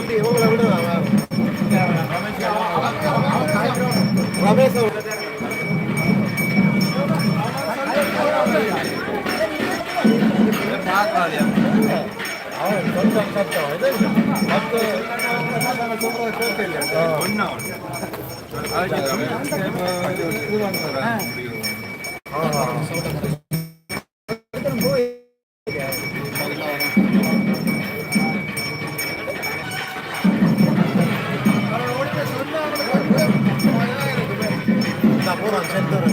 தம்பி இவங்களை விட ரமேஷ் அவன் Buradan sen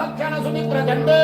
భక్షణ సుమిత్ర దండే